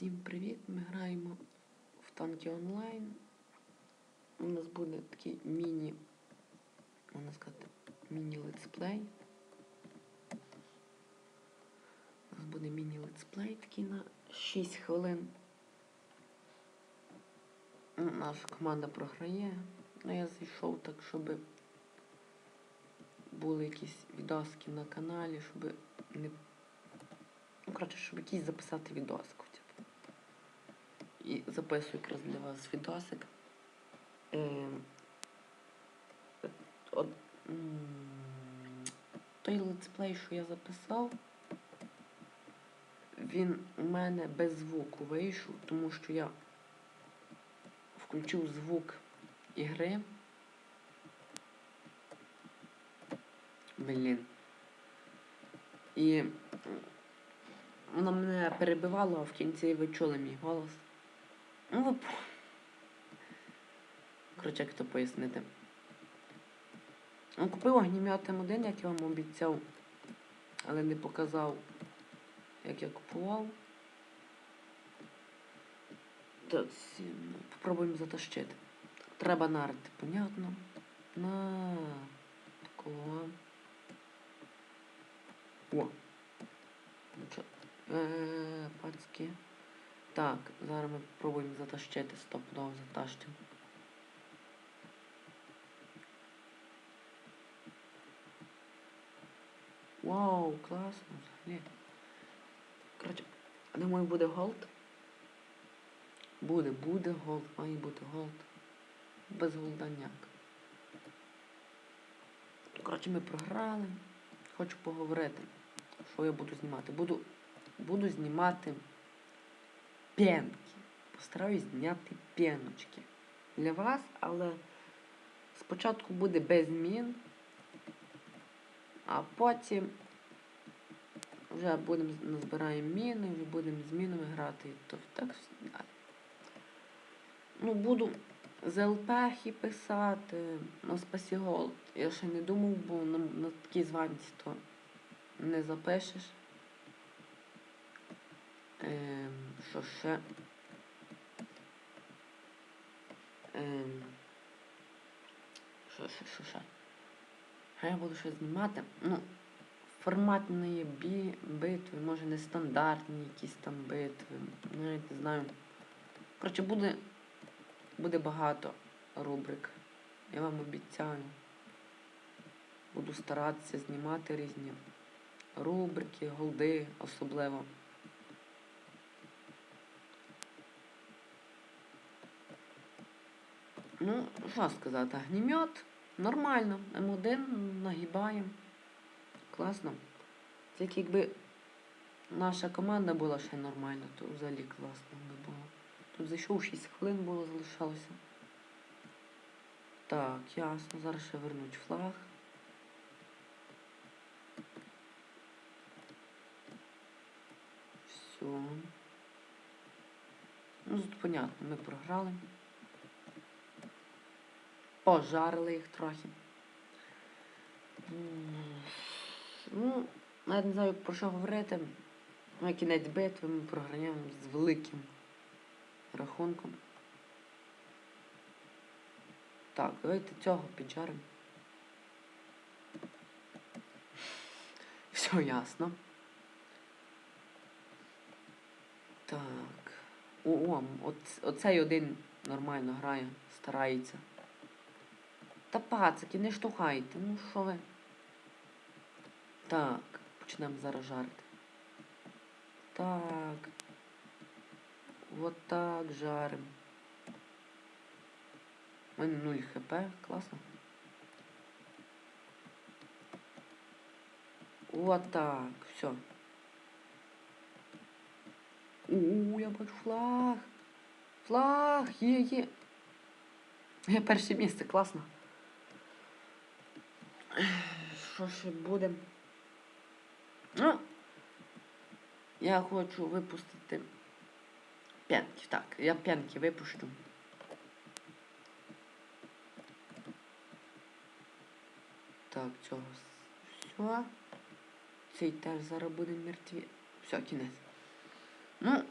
Всім привіт! Ми граємо в танки онлайн. У нас буде такий міні, можна сказати, міні-летсплей. У нас буде міні-летсплей такий на 6 хвилин. Наша команда програє. Ну я зайшов так, щоб були якісь відоски на каналі, щоб не Ну, коротше, щоб якийсь записати. І записую якраз для вас відосик. Е, от, той летсплей, що я записав, він у мене без звуку вийшов, тому що я включив звук ігри. Блін. І вона мене перебивала, а в кінці ви чули мій голос. Ну. Коротше, як то пояснити. Ну, Купив огнімет М1, як я вам обіцяв, але не показав, як я купував. Так, ну, попробуємо затащити. Треба нарити, понятно. На такого. О. Ну, Е, пацки. Так, зараз ми спробуємо затащити, стопудово затащимо. Вау, класно, взагалі. Коротше, думаю, буде голд. Буде, буде голд, має бути голд. Без голда ніяк. Коротше, ми програли. Хочу поговорити, що я буду знімати. Буду буду знімати пенки. Постараюсь зняти пеночки для вас, але спочатку буде без змін, а потім вже будемо назбираємо міни, вже будемо з мінами грати, то так далі. Ну, буду з ЛПхи писати, на Спасіголд. Я ще не думав, бо на, на такій званці то не запишеш. Ем, що ще? Ем, що ще, що ще? А я буду ще знімати. Ну, форматні бі, битви, може не стандартні якісь там битви. Навіть не знаю. Коротше, буде, буде багато рубрик. Я вам обіцяю. Буду старатися знімати різні рубрики, голди особливо. Ну, що сказати, огнемет нормально. М1 нагибаємо. Класно. Тільки якби наша команда була ще нормальна, то взагалі класно би було. Тут зайшов 6 хвилин було, залишалося. Так, ясно. Зараз ще вернуть флаг. Все. Ну, тут понятно, ми програли. Пожарили їх трохи. Ну, навіть не знаю, про що говорити. На кінець битви ми програємо з великим рахунком. Так, давайте цього піджаримо. Все ясно. Так. О, о, оцей один нормально грає, старається. Та пацики, не штовхайте, ну що ви? Так, почнемо зараз жарити. Так. Вот так жарим. У мене 0 хп, класно. Вот так, все. У, я бачу флаг. Флаг, є, є. Є перше місце, класно. Що ще буде? Ну, я хочу випустити п'янки. Так, я п'янки випущу. Так, цього все. Цей теж зараз буде мертві. Все, кінець. Ну,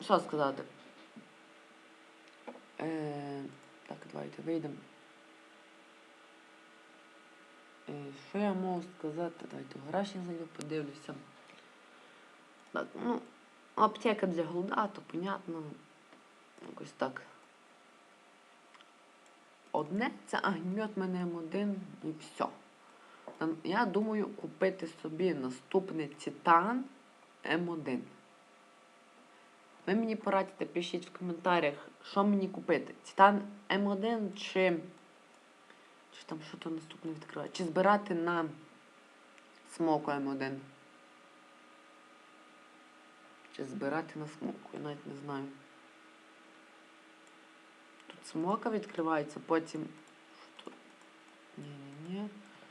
що сказати? Е, так, давайте вийдемо. Е, що я можу сказати? Давайте гараж я зайду, подивлюся. Так, ну, аптека для голода, то понятно. Якось так. Одне це огнемет мене М1 і все. Я думаю купити собі наступний Титан М1. Ви мені порадите, пишіть в коментарях, що мені купити. Титан М1 чи. Чи там що то наступне відкриває? Чи збирати на смоку М1? Чи збирати на смоку? Я навіть не знаю. Тут смока відкривається, потім. Ні-ні-ні.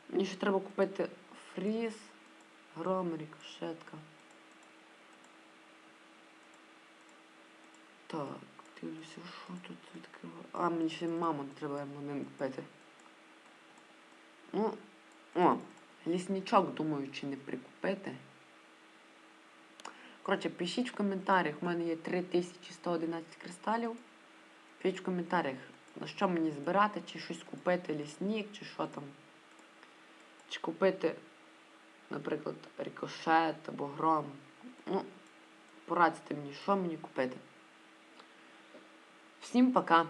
Мені ще треба купити фріз, гром, рикошетка. Так, дивлюся, що тут відкриває. А, мені ще маму треба М1 купити. Ну, о, лісничок, думаю, чи не прикупити. Коротше, пишіть в коментарях, у мене є 3111 кристалів. Пишіть в коментарях, на що мені збирати, чи щось купити, лісник, чи що там. Чи купити, наприклад, рикошет або гром. Ну, порадьте мені, що мені купити. Всім пока!